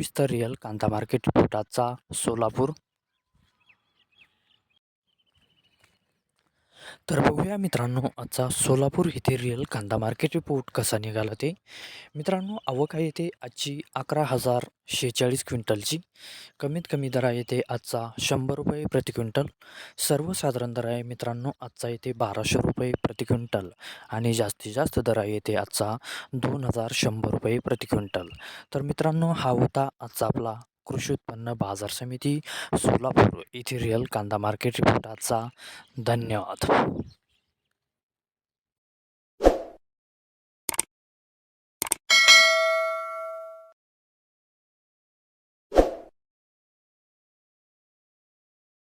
सविस्तर रिअल कांदा market report Solapur. तर बघूया मित्रांनो आजचा सोलापूर येथे रिअल कांदा मार्केट रिपोर्ट कसा निघाला ते. मित्रांनो आवक आहे येते आजची अकरा हजार शेहेचाळीस क्विंटलची. कमीत कमी दर आहे येते आजचा शंभर रुपये प्रति क्विंटल. सर्वसाधारण दर आहे मित्रांनो आजचा येते बाराशे रुपये प्रति क्विंटल. आणि जास्तीत जास्त दर आहे येते आजचा दोन हजार शंभर रुपये प्रति क्विंटल. तर मित्रांनो हा होता आजचा आपला कृषी उत्पन्न बाजार समिती सोलापूर येथे रिअल कांदा मार्केट रिपोर्ट आजचा धन्यवाद.